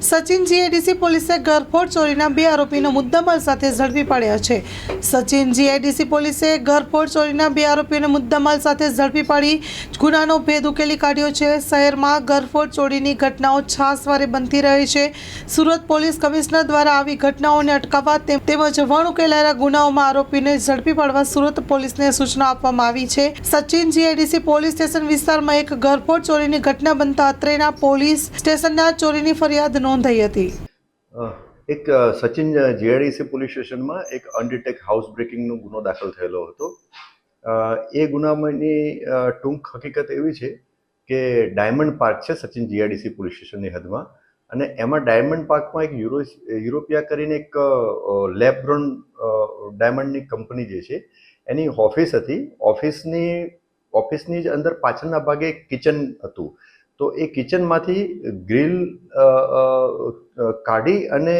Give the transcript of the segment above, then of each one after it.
Sachin GIDC પોલીસે ઘરફોડ ચોરીના બે આરોપીનો મુદ્દામાલ સાથે ઝડપી પાડ્યા છે. સચિન જીઆઈડીસી પોલીસે ઘરફોડ ચોરીના બે આરોપીઓને મુદ્દામાલ સાથે ઝડપી પાડી ગુનાનો ભેદ ઉકેલી કાઢ્યો છે. શહેરમાં ઘરફોડ ચોરીની ઘટનાઓ છાસવારે બનતી રહી છે. સુરત પોલીસ કમિશનર દ્વારા આવી ઘટનાઓને અટકાવવા તેમજ વણ ઉકેલાયેલા ગુનાઓમાં આરોપીને ઝડપી પાડવા સુરત પોલીસને સૂચના આપવામાં આવી છે. સચિન જીઆઈડીસી પોલીસ સ્ટેશન વિસ્તારમાં એક ઘરફોડ ચોરીની ઘટના બનતા અત્રેના પોલીસ સ્ટેશનના ચોરીની ફરિયાદ નોંધાઈ હતી. એક સચિન જીઆઈડીસી પોલીસ સ્ટેશનમાં એક અનડિટેક હાઉસ બ્રેકિંગનો ગુનો દાખલ થયેલો હતો. એ ગુનામાંની ટૂંક હકીકત એવી છે કે ડાયમંડ પાર્ક છે સચિન જીઆઈડીસી પોલીસ સ્ટેશનની હદમાં અને એમાં ડાયમંડ પાર્કમાં એક યુરો, યુરોપિયા કરીને એક લેબ્રોન ડાયમંડની કંપની જે છે એની ઓફિસ હતી. ઓફિસની ઓફિસની જ અંદર પાછળના ભાગે કિચન હતું. તો એ કિચનમાંથી ગ્રીલ કાઢી અને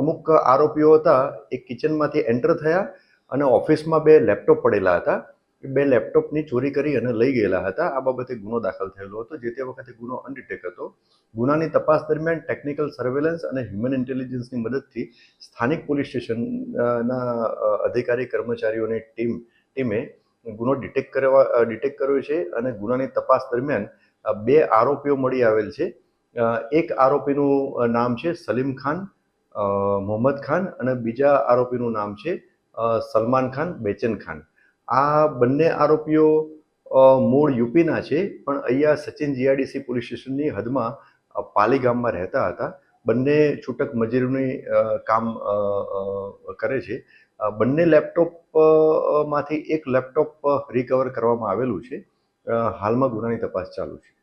અમુક આરોપીઓ હતા એ કિચનમાંથી એન્ટર થયા અને ઓફિસમાં બે લેપટોપ પડેલા હતા. બે લેપટોપની ચોરી કરી અને લઈ ગયેલા હતા. આ બાબતે ગુનો દાખલ થયેલો હતો, જે તે વખતે ગુનો અનડિટેક હતો. ગુનાની તપાસ દરમિયાન ટેકનિકલ સર્વેલન્સ અને હ્યુમન ઇન્ટેલિજન્સની મદદથી સ્થાનિક પોલીસ સ્ટેશનના અધિકારી, કર્મચારીઓની ટીમ, ટીમે ગુનો ડિટેક્ટ કરવા ડિટેક્ટ કર્યો છે અને ગુનાની તપાસ દરમિયાન બે આરોપીઓ મળી આવેલ છે. એક આરોપીનું નામ છે સલીમ ખાન મોહમ્મદ ખાન અને બીજા આરોપીનું નામ છે સલમાન ખાન, બેચન ખાન. આ બંને આરોપીઓ મૂળ યુપીના છે, પણ અહીંયા સચિન જીઆરડીસી પોલીસ સ્ટેશનની હદમાં પાલી ગામમાં રહેતા હતા. બંને છૂટક મજૂરીની કામ કરે છે. બંને લેપટોપમાંથી એક લેપટોપ રિકવર કરવામાં આવેલું છે. હાલમાં ગુનાની તપાસ ચાલુ છે.